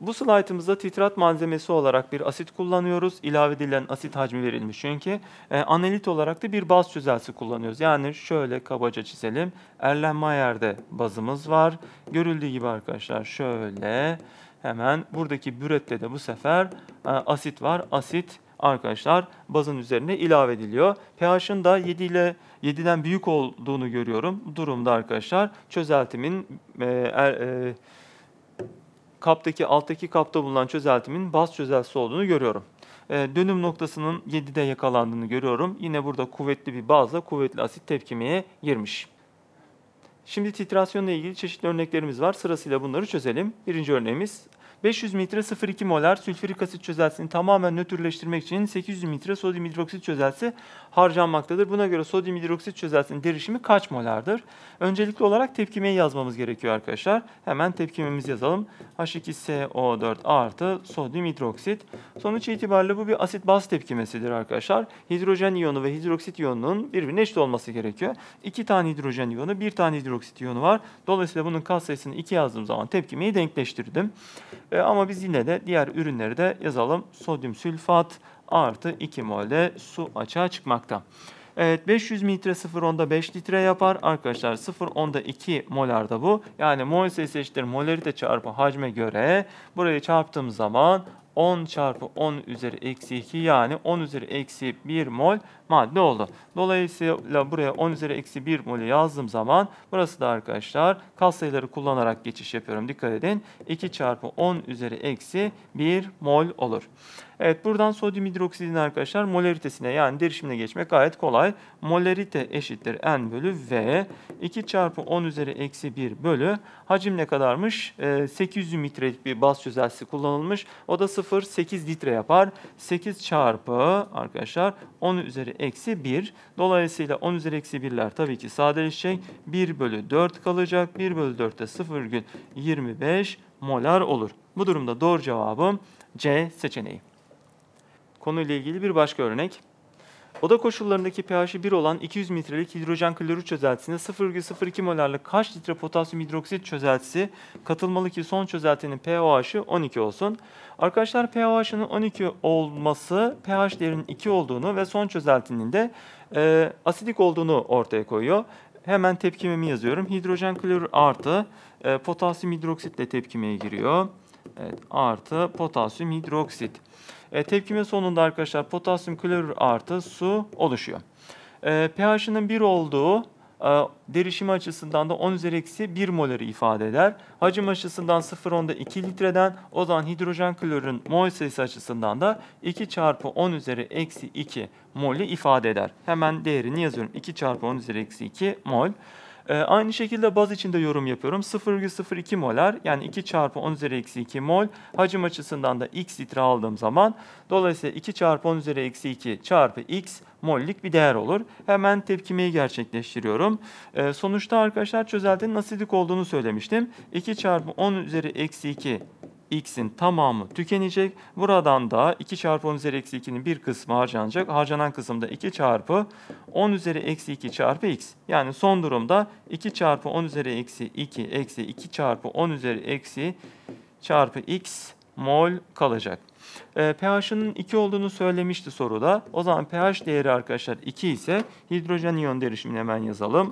Bu slaytımızda titrat malzemesi olarak bir asit kullanıyoruz. İlave edilen asit hacmi verilmiş çünkü. E, analit olarak da bir baz çözelsi kullanıyoruz. Yani şöyle kabaca çizelim. Erlenmeyer'de bazımız var. Görüldüğü gibi arkadaşlar şöyle hemen buradaki bürette de bu sefer e, asit var. Asit arkadaşlar bazın üzerine ilave ediliyor. pH'ın da 7 ile 7'den büyük olduğunu görüyorum. Bu durumda arkadaşlar çözeltimin e, er, e, kaptaki alttaki kapta bulunan çözeltimin baz çözeltisi olduğunu görüyorum. E, dönüm noktasının 7'de yakalandığını görüyorum. Yine burada kuvvetli bir bazla kuvvetli asit tepkimeye girmiş. Şimdi titrasyonla ilgili çeşitli örneklerimiz var. Sırasıyla bunları çözelim. Birinci örneğimiz 500 litre 0,2 molar sülfürik asit çözeltisini tamamen nötrleştirmek için 800 litre sodyum hidroksit çözeltisi harcanmaktadır. Buna göre sodyum hidroksit çözeltisinin derişimi kaç molardır? Öncelikli olarak tepkimeyi yazmamız gerekiyor arkadaşlar. Hemen tepkimemizi yazalım. H2SO4 artı sodyum hidroksit. Sonuç itibariyle bu bir asit baz tepkimesidir arkadaşlar. Hidrojen iyonu ve hidroksit iyonunun birbirine eşit olması gerekiyor. İki tane hidrojen iyonu, bir tane hidroksit iyonu var. Dolayısıyla bunun katsayısını 2 yazdığım zaman tepkimeyi denkleştirdim. E, ama biz yine de diğer ürünleri de yazalım. Sodyum sülfat artı 2 molde su açığa çıkmakta. Evet 500 litre 0.10'da 5 litre yapar. Arkadaşlar 0.10'da 2 molar da bu. Yani mol sayısı eşittir molarite çarpı hacme göre burayı çarptığım zaman 10 çarpı 10 üzeri eksi 2 yani 10 üzeri eksi 1 mol madde oldu. Dolayısıyla buraya 10 üzeri eksi 1 molü yazdığım zaman burası da arkadaşlar katsayıları kullanarak geçiş yapıyorum. Dikkat edin. 2 çarpı 10 üzeri eksi 1 mol olur. Evet buradan sodyum hidroksidin arkadaşlar molaritesine yani derişimine geçmek gayet kolay. Molarite eşittir N bölü V. 2 çarpı 10 üzeri eksi 1 bölü. Hacim ne kadarmış? Ee, 800 litrelik bir baz çözeltisi kullanılmış. O da 0,8 litre yapar. 8 çarpı arkadaşlar 10 üzeri eksi 1. Dolayısıyla 10 üzeri eksi 1'ler tabii ki sadeleşecek. 1 bölü 4 kalacak. 1 bölü 4 de 0,25 molar olur. Bu durumda doğru cevabım C seçeneği. Konuyla ilgili bir başka örnek. Oda koşullarındaki pH'i 1 olan 200 mililitrelik hidrojen klorür çözeltisinde 0,02 molarlık kaç litre potasyum hidroksit çözeltisi katılmalı ki son çözeltinin pH'i 12 olsun. Arkadaşlar pH'ının 12 olması pH değerinin 2 olduğunu ve son çözeltinin de e, asidik olduğunu ortaya koyuyor. Hemen tepkimemi yazıyorum. Hidrojen klorür artı e, potasyum hidroksit ile tepkimeye giriyor. Evet, artı potasyum hidroksit. E, tepkime sonunda arkadaşlar potasyum klorür artı su oluşuyor. E, pH'ının 1 olduğu e, derişimi açısından da 10 üzeri eksi 1 moları ifade eder. Hacim açısından 0,10'da 2 litreden o zaman hidrojen klorürün mol sayısı açısından da 2 çarpı 10 üzeri eksi 2 molü ifade eder. Hemen değerini yazıyorum. 2 çarpı 10 üzeri eksi 2 mol. Ee, aynı şekilde baz için de yorum yapıyorum. 0,02 molar yani 2 çarpı 10 üzeri eksi 2 mol. Hacim açısından da x litre aldığım zaman dolayısıyla 2 çarpı 10 üzeri eksi 2 çarpı x mollik bir değer olur. Hemen tepkimeyi gerçekleştiriyorum. Ee, sonuçta arkadaşlar çözeltinin asidik olduğunu söylemiştim. 2 çarpı 10 üzeri eksi 2 x'in tamamı tükenecek. Buradan da 2 çarpı 10 üzeri eksi 2'nin bir kısmı harcanacak. Harcanan kısımda 2 çarpı 10 üzeri eksi 2 çarpı x. Yani son durumda 2 çarpı 10 üzeri eksi 2 eksi 2 çarpı 10 üzeri eksi çarpı x mol kalacak. E, pH'ının 2 olduğunu söylemişti soruda. O zaman pH değeri arkadaşlar 2 ise hidrojen iyon derişimini hemen yazalım.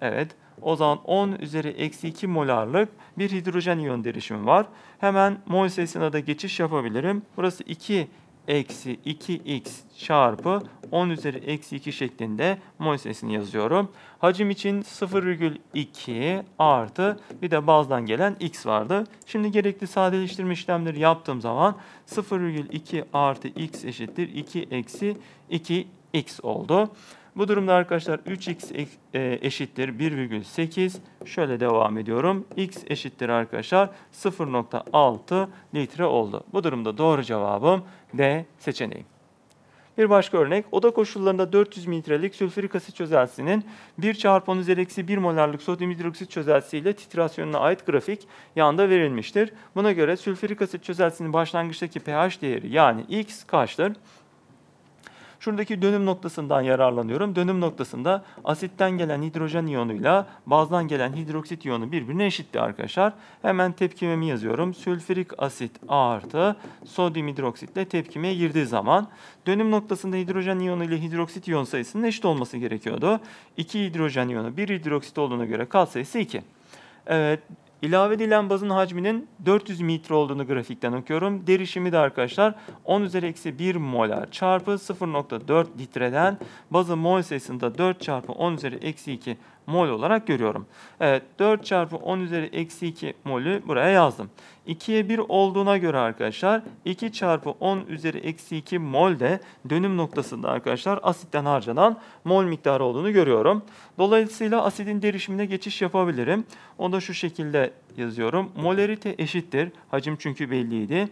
Evet. O zaman 10 üzeri eksi 2 molarlık bir hidrojen iyon derişimi var. Hemen mol sayısına da geçiş yapabilirim. Burası 2 eksi 2x çarpı 10 üzeri eksi 2 şeklinde mol sayısını yazıyorum. Hacim için 0,2 artı bir de bazdan gelen x vardı. Şimdi gerekli sadeleştirme işlemleri yaptığım zaman 0,2 artı x eşittir 2 eksi 2x oldu. Bu durumda arkadaşlar 3x e, eşittir 1,8. Şöyle devam ediyorum. x eşittir arkadaşlar 0,6 litre oldu. Bu durumda doğru cevabım D seçeneği. Bir başka örnek, oda koşullarında 400 mililitrelik sülfürik asit çözeltisinin 1 çarpı 10 üzeri eksi 1 molarlık sodyum hidroksit çözeltisiyle titrasyonuna ait grafik yanda verilmiştir. Buna göre sülfürik asit çözeltisinin başlangıçtaki pH değeri yani X kaçtır? Şuradaki dönüm noktasından yararlanıyorum. Dönüm noktasında asitten gelen hidrojen iyonuyla bazdan gelen hidroksit iyonu birbirine eşitti arkadaşlar. Hemen tepkimemi yazıyorum. Sülfürik asit A artı sodyum hidroksitle tepkimeye girdiği zaman dönüm noktasında hidrojen iyonu ile hidroksit iyon sayısının eşit olması gerekiyordu. 2 hidrojen iyonu 1 hidroksit olduğuna göre katsayısı 2. Evet, ilave edilen bazın hacminin 400 litre olduğunu grafikten okuyorum. Derişimi de arkadaşlar 10 üzeri eksi 1 molar çarpı 0.4 litreden bazın mol sayısında 4 çarpı 10 üzeri eksi 2 mol olarak görüyorum. Evet 4 çarpı 10 üzeri eksi 2 molü buraya yazdım. 2'ye 1 olduğuna göre arkadaşlar 2 çarpı 10 üzeri eksi 2 mol de dönüm noktasında arkadaşlar asitten harcanan mol miktarı olduğunu görüyorum. Dolayısıyla asidin derişimine geçiş yapabilirim. Onu da şu şekilde yazıyorum. Molarite eşittir. Hacim çünkü belliydi.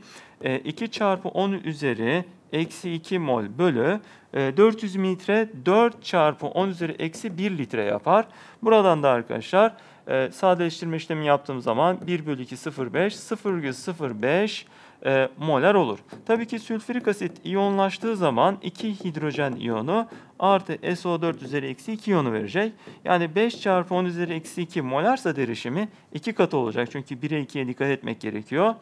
2 e, çarpı 10 üzeri eksi 2 mol bölü 400 e, mililitre 4 çarpı 10 üzeri eksi 1 litre yapar. Buradan da arkadaşlar e, sadeleştirme işlemi yaptığım zaman 1 bölü 2 0,5 0,05 e, molar olur. Tabii ki sülfürik asit iyonlaştığı zaman 2 hidrojen iyonu artı SO4 üzeri eksi 2 iyonu verecek. Yani 5 çarpı 10 üzeri eksi 2 molarsa derişimi 2 katı olacak. Çünkü 1'e 2'ye dikkat etmek gerekiyor.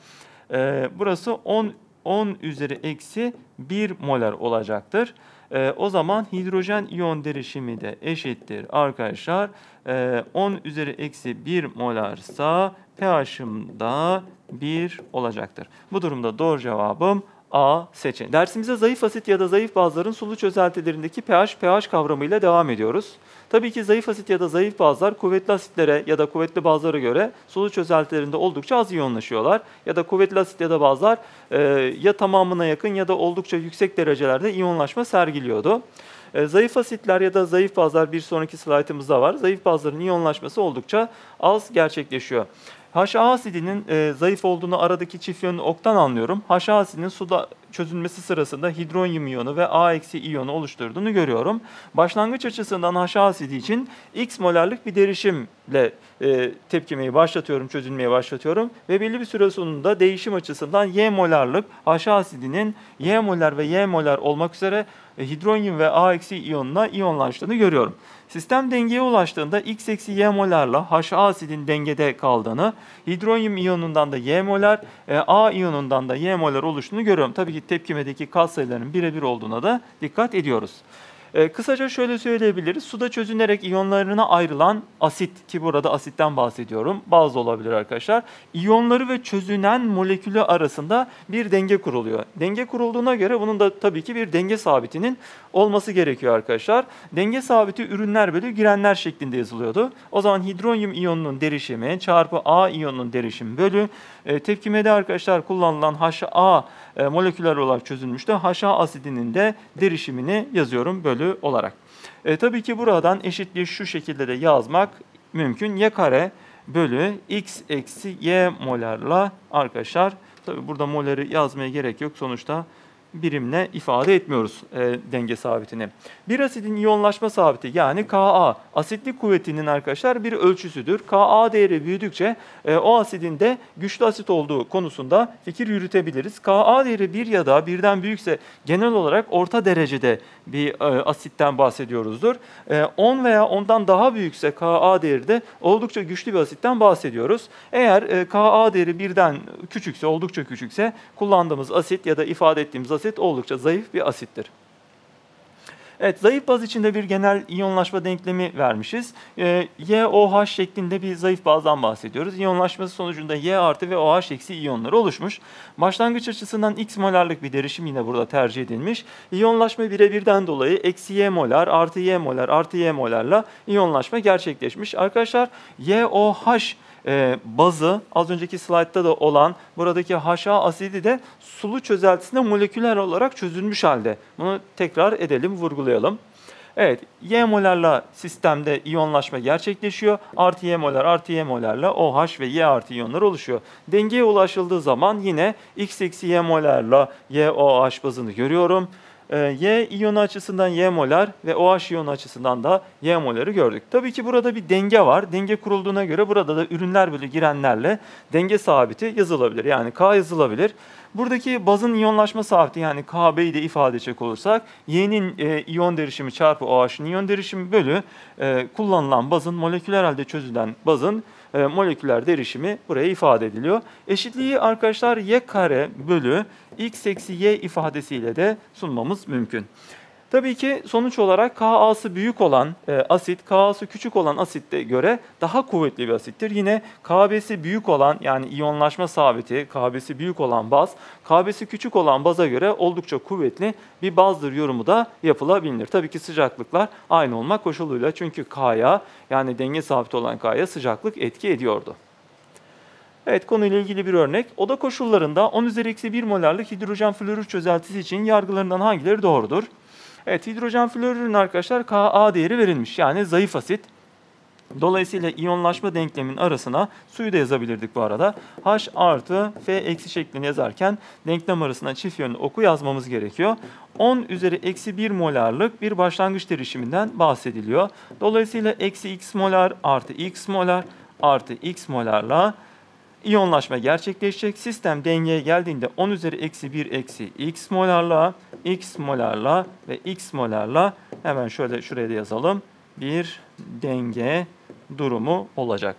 E, burası 10 10 üzeri eksi 1 molar olacaktır. E, o zaman hidrojen iyon derişimi de eşittir arkadaşlar. E, 10 üzeri eksi 1 molarsa pH'ım da 1 olacaktır. Bu durumda doğru cevabım A seçeneği. Dersimize zayıf asit ya da zayıf bazların sulu çözeltilerindeki pH, pH kavramıyla devam ediyoruz. Tabii ki zayıf asit ya da zayıf bazlar kuvvetli asitlere ya da kuvvetli bazlara göre sulu çözeltilerinde oldukça az iyonlaşıyorlar. Ya da kuvvetli asit ya da bazlar e, ya tamamına yakın ya da oldukça yüksek derecelerde iyonlaşma sergiliyordu. E, zayıf asitler ya da zayıf bazlar bir sonraki slaytımızda var. Zayıf bazların iyonlaşması oldukça az gerçekleşiyor. HA asidinin e, zayıf olduğunu aradaki çift yönlü oktan anlıyorum. HA asidinin suda çözülmesi sırasında hidronyum iyonu ve A eksi iyonu oluşturduğunu görüyorum. Başlangıç açısından HA asidi için X molarlık bir derişimle e, tepkimeyi başlatıyorum, çözülmeye başlatıyorum. Ve belli bir süre sonunda değişim açısından Y molarlık HA asidinin Y molar ve Y molar olmak üzere e, hidronyum ve A eksi iyonuna iyonlaştığını görüyorum. Sistem dengeye ulaştığında X eksi Y molarla HA asidin dengede kaldığını, hidronyum iyonundan da Y molar, e, A iyonundan da Y molar oluştuğunu görüyorum. Tabii ki tepkimedeki katsayılarının birebir olduğuna da dikkat ediyoruz. E, kısaca şöyle söyleyebiliriz. Suda çözünerek iyonlarına ayrılan asit ki burada asitten bahsediyorum. Bazı olabilir arkadaşlar. İyonları ve çözünen molekülü arasında bir denge kuruluyor. Denge kurulduğuna göre bunun da tabii ki bir denge sabitinin olması gerekiyor arkadaşlar. Denge sabiti ürünler bölü girenler şeklinde yazılıyordu. O zaman hidronyum iyonunun derişimi çarpı A iyonunun derişimi bölü e, tepkimede arkadaşlar kullanılan HA e, moleküler olarak çözülmüştü. HA asidinin de derişimini yazıyorum bölü olarak. E, tabii ki buradan eşitliği şu şekilde de yazmak mümkün. Y kare bölü x eksi y molarla arkadaşlar. Tabii burada moları yazmaya gerek yok. Sonuçta birimle ifade etmiyoruz e, denge sabitini. Bir asidin iyonlaşma sabiti yani Ka asitlik kuvvetinin arkadaşlar bir ölçüsüdür. Ka değeri büyüdükçe e, o asidin de güçlü asit olduğu konusunda fikir yürütebiliriz. Ka değeri bir ya da birden büyükse genel olarak orta derecede bir e, asitten bahsediyoruzdur. E, 10 veya ondan daha büyükse Ka değeri de oldukça güçlü bir asitten bahsediyoruz. Eğer e, Ka değeri birden küçükse, oldukça küçükse kullandığımız asit ya da ifade ettiğimiz asit oldukça zayıf bir asittir. Evet, zayıf baz içinde bir genel iyonlaşma denklemi vermişiz. E, YOH şeklinde bir zayıf bazdan bahsediyoruz. İyonlaşması sonucunda Y artı ve OH eksi iyonları oluşmuş. Başlangıç açısından X molarlık bir derişim yine burada tercih edilmiş. İyonlaşma birebirden dolayı eksi Y molar artı Y molar artı Y molarla iyonlaşma gerçekleşmiş. Arkadaşlar YOH e, bazı az önceki slaytta da olan buradaki HA asidi de sulu çözeltisinde moleküler olarak çözülmüş halde. Bunu tekrar edelim, vurgulayalım. Evet, Y molarla sistemde iyonlaşma gerçekleşiyor. Artı Y molar artı Y molarla OH ve Y artı iyonlar oluşuyor. Dengeye ulaşıldığı zaman yine X eksi Y molarla YOH bazını görüyorum. E, Y iyonu açısından Y molar ve OH iyonu açısından da Y moları gördük. Tabii ki burada bir denge var. Denge kurulduğuna göre burada da ürünler bölü girenlerle denge sabiti yazılabilir. Yani K yazılabilir. Buradaki bazın iyonlaşma sabiti yani KB'yi de ifade edecek olursak Y'nin e, iyon derişimi çarpı OH'ın iyon derişimi bölü e, kullanılan bazın moleküler halde çözülen bazın e, moleküler derişimi buraya ifade ediliyor. Eşitliği arkadaşlar y kare bölü x eksi y ifadesiyle de sunmamız mümkün. Tabii ki sonuç olarak Ka'sı büyük olan e, asit, K'sı küçük olan asitte göre daha kuvvetli bir asittir. Yine KB'si büyük olan yani iyonlaşma sabiti, KB'si büyük olan baz, KB'si küçük olan baza göre oldukça kuvvetli bir bazdır yorumu da yapılabilir. Tabii ki sıcaklıklar aynı olmak koşuluyla çünkü K'ya yani denge sabiti olan K'ya sıcaklık etki ediyordu. Evet konuyla ilgili bir örnek. Oda koşullarında 10 üzeri eksi 1 molarlık hidrojen florür çözeltisi için yargılarından hangileri doğrudur? Evet hidrojen florürün arkadaşlar Ka değeri verilmiş. Yani zayıf asit. Dolayısıyla iyonlaşma denklemin arasına suyu da yazabilirdik bu arada. H artı F eksi şeklini yazarken denklem arasına çift yönlü oku yazmamız gerekiyor. 10 üzeri eksi 1 molarlık bir başlangıç derişiminden bahsediliyor. Dolayısıyla eksi x molar artı x molar artı x molarla iyonlaşma gerçekleşecek. Sistem dengeye geldiğinde 10 üzeri eksi 1 eksi x molarla, x molarla ve x molarla hemen şöyle şuraya da yazalım. Bir denge durumu olacak.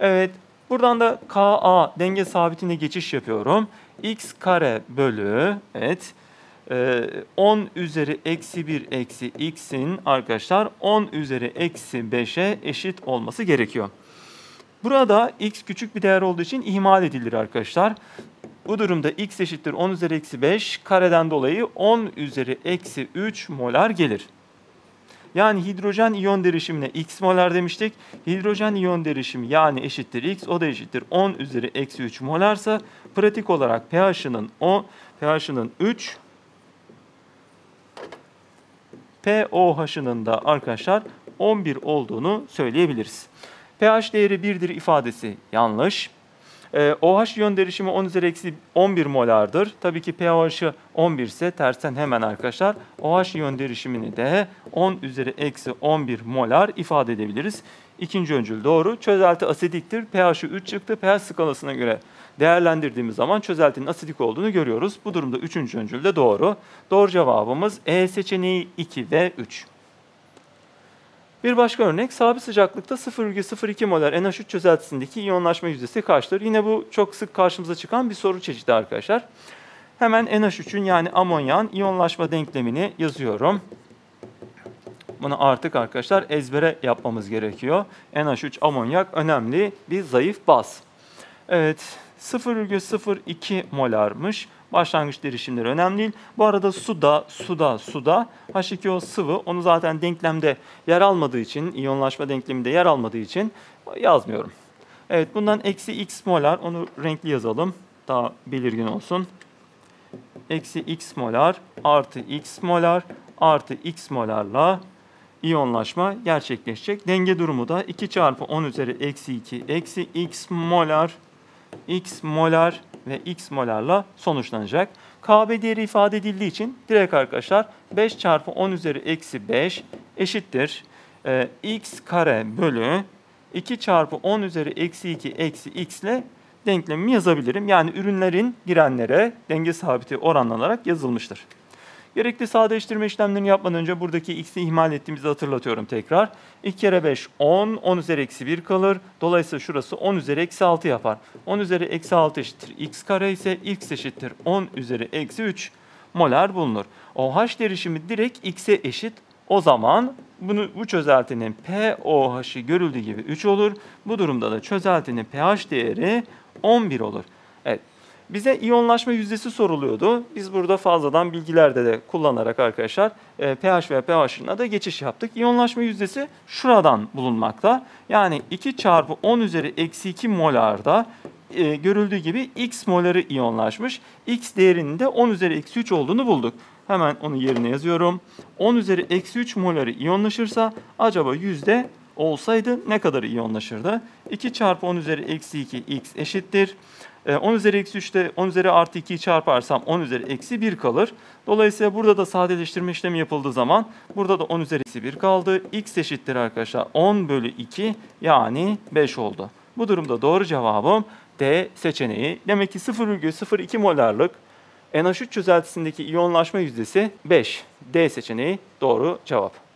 Evet buradan da Ka denge sabitine geçiş yapıyorum. x kare bölü evet 10 e, üzeri eksi 1 eksi x'in arkadaşlar 10 üzeri eksi 5'e eşit olması gerekiyor. Burada x küçük bir değer olduğu için ihmal edilir arkadaşlar. Bu durumda x eşittir 10 üzeri eksi 5 kareden dolayı 10 üzeri eksi 3 molar gelir. Yani hidrojen iyon derişimine x molar demiştik. Hidrojen iyon derişimi yani eşittir x o da eşittir 10 üzeri eksi 3 molarsa pratik olarak pH'ının 10 pH'ının 3 pOH'ının da arkadaşlar 11 olduğunu söyleyebiliriz pH değeri 1'dir ifadesi yanlış. E, OH iyon derişimi 10 üzeri eksi 11 molardır. Tabii ki pH'ı 11 ise tersten hemen arkadaşlar OH iyon derişimini de 10 üzeri eksi 11 molar ifade edebiliriz. İkinci öncül doğru. Çözelti asidiktir. pH'ı 3 çıktı. pH skalasına göre değerlendirdiğimiz zaman çözeltinin asidik olduğunu görüyoruz. Bu durumda üçüncü öncül de doğru. Doğru cevabımız E seçeneği 2 ve 3. Bir başka örnek sabit sıcaklıkta 0,02 molar NH3 çözeltisindeki iyonlaşma yüzdesi kaçtır? Yine bu çok sık karşımıza çıkan bir soru çeşidi arkadaşlar. Hemen NH3'ün yani amonyan iyonlaşma denklemini yazıyorum. Bunu artık arkadaşlar ezbere yapmamız gerekiyor. NH3 amonyak önemli bir zayıf baz. Evet 0,02 molarmış. Başlangıç derişimleri önemli değil. Bu arada suda, suda, suda H2O sıvı onu zaten denklemde yer almadığı için, iyonlaşma denkleminde yer almadığı için yazmıyorum. Evet bundan eksi x molar onu renkli yazalım. Daha belirgin olsun. Eksi x molar artı x molar artı x molarla iyonlaşma gerçekleşecek. Denge durumu da 2 çarpı 10 üzeri eksi 2 eksi x molar x molar ve x molarla sonuçlanacak. KB değeri ifade edildiği için direkt arkadaşlar 5 çarpı 10 üzeri eksi 5 eşittir. Ee, x kare bölü 2 çarpı 10 üzeri eksi 2 eksi x ile denklemimi yazabilirim. Yani ürünlerin girenlere denge sabiti oranlanarak yazılmıştır. Gerekli sadeleştirme işlemlerini yapmadan önce buradaki x'i ihmal ettiğimizi hatırlatıyorum tekrar. 2 kere 5 10, 10 üzeri eksi 1 kalır. Dolayısıyla şurası 10 üzeri eksi 6 yapar. 10 üzeri eksi 6 eşittir x kare ise x eşittir 10 üzeri eksi 3 molar bulunur. OH derişimi direkt x'e eşit. O zaman bunu, bu çözeltinin pOH'ı görüldüğü gibi 3 olur. Bu durumda da çözeltinin pH değeri 11 olur. Bize iyonlaşma yüzdesi soruluyordu. Biz burada fazladan bilgilerde de kullanarak arkadaşlar e, pH ve pH'ına da geçiş yaptık. İyonlaşma yüzdesi şuradan bulunmakta. Yani 2 çarpı 10 üzeri eksi 2 molarda e, görüldüğü gibi x moları iyonlaşmış. X değerinin de 10 üzeri eksi 3 olduğunu bulduk. Hemen onu yerine yazıyorum. 10 üzeri eksi 3 moları iyonlaşırsa acaba yüzde olsaydı ne kadar iyonlaşırdı? 2 çarpı 10 üzeri eksi 2 x eşittir. E, 10 üzeri eksi 3'te 10 üzeri artı 2'yi çarparsam 10 üzeri eksi 1 kalır. Dolayısıyla burada da sadeleştirme işlemi yapıldığı zaman burada da 10 üzeri eksi 1 kaldı. X eşittir arkadaşlar 10 bölü 2 yani 5 oldu. Bu durumda doğru cevabım D seçeneği. Demek ki 0,02 molarlık NH3 çözeltisindeki iyonlaşma yüzdesi 5. D seçeneği doğru cevap.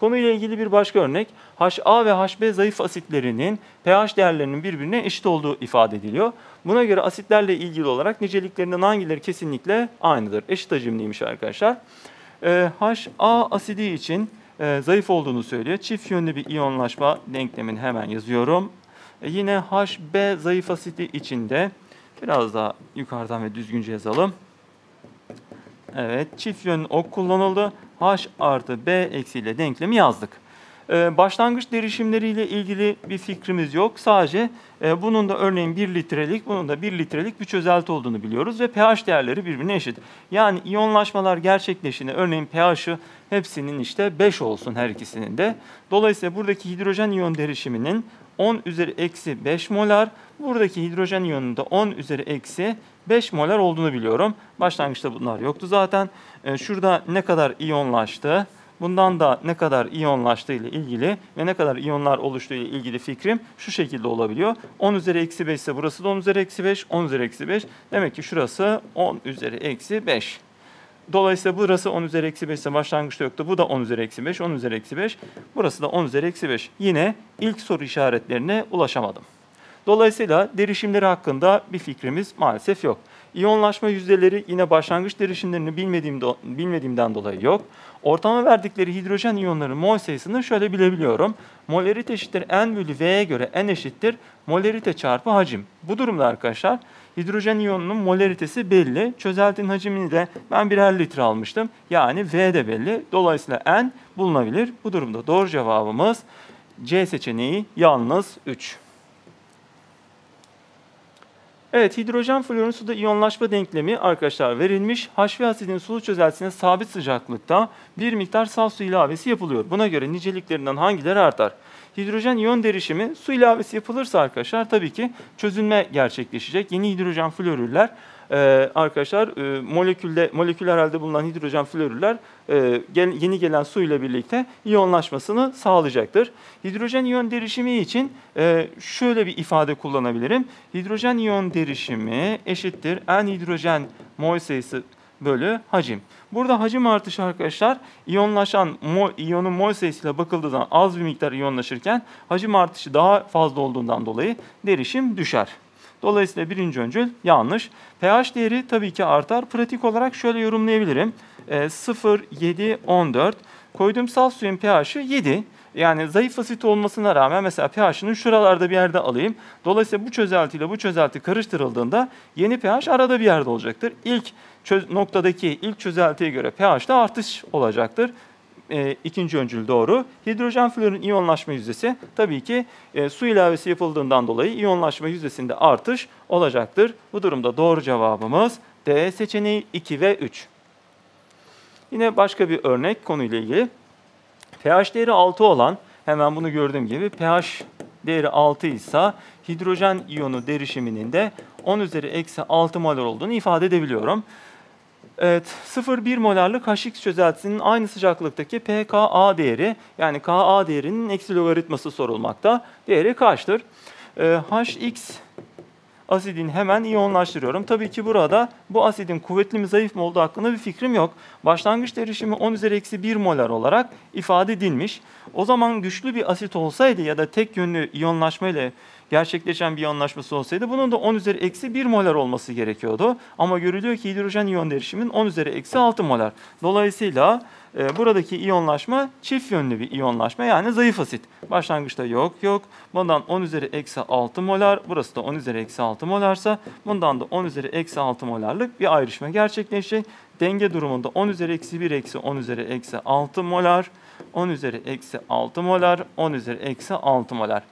Konuyla ilgili bir başka örnek, HA ve HB zayıf asitlerinin pH değerlerinin birbirine eşit olduğu ifade ediliyor. Buna göre asitlerle ilgili olarak niceliklerinden hangileri kesinlikle aynıdır? Eşit hacimliymiş arkadaşlar. Ee, HA asidi için e, zayıf olduğunu söylüyor. Çift yönlü bir iyonlaşma denklemini hemen yazıyorum. E, yine HB zayıf asidi için de biraz daha yukarıdan ve düzgünce yazalım. Evet, çift yönlü ok kullanıldı. H artı B eksiyle denklemi yazdık. Ee, başlangıç derişimleriyle ilgili bir fikrimiz yok. Sadece e, bunun da örneğin 1 litrelik, bunun da 1 litrelik bir çözelti olduğunu biliyoruz ve pH değerleri birbirine eşit. Yani iyonlaşmalar gerçekleştiğinde örneğin pH'ı hepsinin işte 5 olsun her ikisinin de. Dolayısıyla buradaki hidrojen iyon derişiminin 10 üzeri eksi 5 molar, buradaki hidrojen iyonunun da 10 üzeri eksi 5 molar olduğunu biliyorum. Başlangıçta bunlar yoktu zaten. Ee, şurada ne kadar iyonlaştı, bundan da ne kadar iyonlaştığı ile ilgili ve ne kadar iyonlar oluştuğu ile ilgili fikrim şu şekilde olabiliyor. 10 üzeri eksi 5 ise burası da 10 üzeri eksi 5, 10 üzeri eksi 5. Demek ki şurası 10 üzeri eksi 5. Dolayısıyla burası 10 üzeri eksi 5 ise başlangıçta yoktu. Bu da 10 üzeri eksi 5, 10 üzeri eksi 5. Burası da 10 üzeri eksi 5. Yine ilk soru işaretlerine ulaşamadım. Dolayısıyla derişimleri hakkında bir fikrimiz maalesef yok. İyonlaşma yüzdeleri yine başlangıç derişimlerini bilmediğim do bilmediğimden dolayı yok. Ortama verdikleri hidrojen iyonların mol sayısını şöyle bilebiliyorum. Molarite eşittir N bölü V'ye göre N eşittir molarite çarpı hacim. Bu durumda arkadaşlar hidrojen iyonunun molaritesi belli. Çözeltinin hacmini de ben birer litre almıştım. Yani V de belli. Dolayısıyla N bulunabilir. Bu durumda doğru cevabımız C seçeneği yalnız 3. Evet, hidrojen florun suda iyonlaşma denklemi arkadaşlar verilmiş. HV asidin sulu çözeltisine sabit sıcaklıkta bir miktar saf su ilavesi yapılıyor. Buna göre niceliklerinden hangileri artar? Hidrojen iyon derişimi su ilavesi yapılırsa arkadaşlar tabii ki çözünme gerçekleşecek. Yeni hidrojen florürler e, arkadaşlar e, molekülde moleküler halde bulunan hidrojen florürler e, gel, yeni gelen su ile birlikte iyonlaşmasını sağlayacaktır. Hidrojen iyon derişimi için e, şöyle bir ifade kullanabilirim. Hidrojen iyon derişimi eşittir N hidrojen mol sayısı bölü hacim. Burada hacim artışı arkadaşlar iyonlaşan mol, iyonun mol sayısıyla bakıldığı zaman az bir miktar iyonlaşırken hacim artışı daha fazla olduğundan dolayı derişim düşer. Dolayısıyla birinci öncül yanlış. pH değeri tabii ki artar. Pratik olarak şöyle yorumlayabilirim. E, 0, 7, 14. Koyduğum saf suyun pH'i 7. Yani zayıf asit olmasına rağmen mesela pH'ını şuralarda bir yerde alayım. Dolayısıyla bu çözeltiyle bu çözelti karıştırıldığında yeni pH arada bir yerde olacaktır. İlk çöz noktadaki ilk çözeltiye göre pH'te artış olacaktır e, ikinci öncül doğru. Hidrojen florun iyonlaşma yüzdesi tabii ki e, su ilavesi yapıldığından dolayı iyonlaşma yüzdesinde artış olacaktır. Bu durumda doğru cevabımız D seçeneği 2 ve 3. Yine başka bir örnek konuyla ilgili. pH değeri 6 olan, hemen bunu gördüğüm gibi pH değeri 6 ise hidrojen iyonu derişiminin de 10 üzeri eksi 6 molar olduğunu ifade edebiliyorum. Evet, 0,1 molarlık HX çözeltisinin aynı sıcaklıktaki pKa değeri yani Ka değerinin eksi logaritması sorulmakta. Değeri kaçtır? Ee, Hx asidin hemen iyonlaştırıyorum. Tabii ki burada bu asidin kuvvetli mi zayıf mı olduğu hakkında bir fikrim yok. Başlangıç derişimi 10 üzeri eksi 1 molar olarak ifade edilmiş. O zaman güçlü bir asit olsaydı ya da tek yönlü iyonlaşma ile gerçekleşen bir anlaşması olsaydı bunun da 10 üzeri eksi 1 molar olması gerekiyordu. Ama görülüyor ki hidrojen iyon derişimin 10 üzeri eksi 6 molar. Dolayısıyla e, buradaki iyonlaşma çift yönlü bir iyonlaşma yani zayıf asit. Başlangıçta yok yok. Bundan 10 üzeri eksi 6 molar. Burası da 10 üzeri eksi 6 molarsa bundan da 10 üzeri eksi 6 molarlık bir ayrışma gerçekleşecek. Denge durumunda 10 üzeri eksi 1 eksi 10 üzeri eksi 6 molar. 10 üzeri eksi 6 molar. 10 üzeri eksi 6 molar.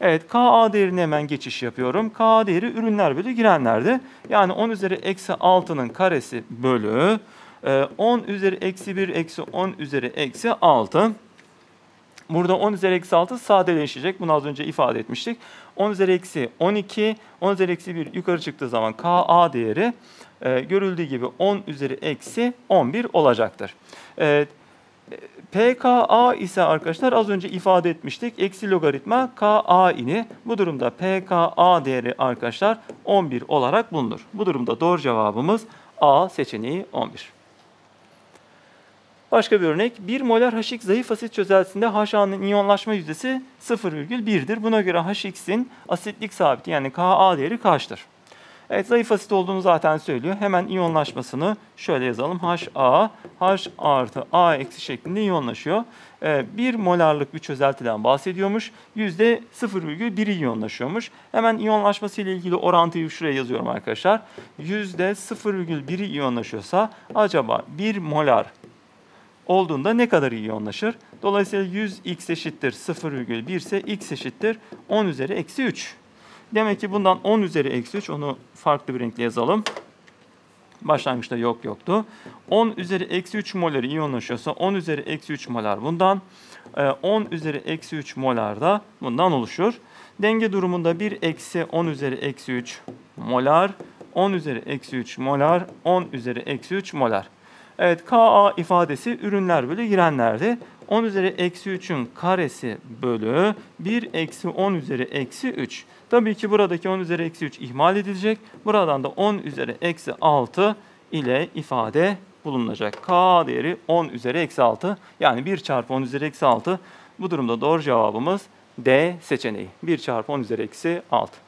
Evet Ka değerini hemen geçiş yapıyorum. Ka değeri ürünler bölü girenlerdi. Yani 10 üzeri eksi 6'nın karesi bölü 10 e, üzeri eksi 1 eksi 10 üzeri eksi 6. Burada 10 üzeri eksi 6 sadeleşecek. Bunu az önce ifade etmiştik. 10 üzeri eksi 12, 10 üzeri eksi 1 yukarı çıktığı zaman Ka değeri e, görüldüğü gibi 10 üzeri eksi 11 olacaktır. E, PKA ise arkadaşlar az önce ifade etmiştik. Eksi logaritma KA ini. Bu durumda PKA değeri arkadaşlar 11 olarak bulunur. Bu durumda doğru cevabımız A seçeneği 11. Başka bir örnek. 1 molar H2 zayıf asit çözeltisinde HA'nın iyonlaşma yüzdesi 0,1'dir. Buna göre HX'in asitlik sabiti yani Ka değeri kaçtır? Evet zayıf asit olduğunu zaten söylüyor. Hemen iyonlaşmasını şöyle yazalım. HA, H artı A eksi şeklinde iyonlaşıyor. Ee, 1 molarlık bir çözeltiden bahsediyormuş. Yüzde 0,1'i iyonlaşıyormuş. Hemen iyonlaşması ile ilgili orantıyı şuraya yazıyorum arkadaşlar. Yüzde 0,1'i iyonlaşıyorsa acaba 1 molar olduğunda ne kadar iyonlaşır? Dolayısıyla 100x eşittir 0,1 ise x eşittir 10 üzeri eksi 3. Demek ki bundan 10 üzeri eksi 3 onu farklı bir renkle yazalım. Başlangıçta yok yoktu. 10 üzeri eksi 3 molar iyonlaşıyorsa 10 üzeri eksi 3 molar bundan. 10 üzeri eksi 3 molar da bundan oluşur. Denge durumunda 1 eksi 10 üzeri eksi 3 molar. 10 üzeri eksi 3 molar. 10 üzeri eksi 3 molar. Evet Ka ifadesi ürünler bölü girenlerdi. 10 üzeri eksi 3'ün karesi bölü 1 eksi 10 üzeri eksi 3. Tabii ki buradaki 10 üzeri eksi 3 ihmal edilecek. Buradan da 10 üzeri eksi 6 ile ifade bulunacak. K değeri 10 üzeri eksi 6. Yani 1 çarpı 10 üzeri eksi 6. Bu durumda doğru cevabımız D seçeneği. 1 çarpı 10 üzeri eksi 6.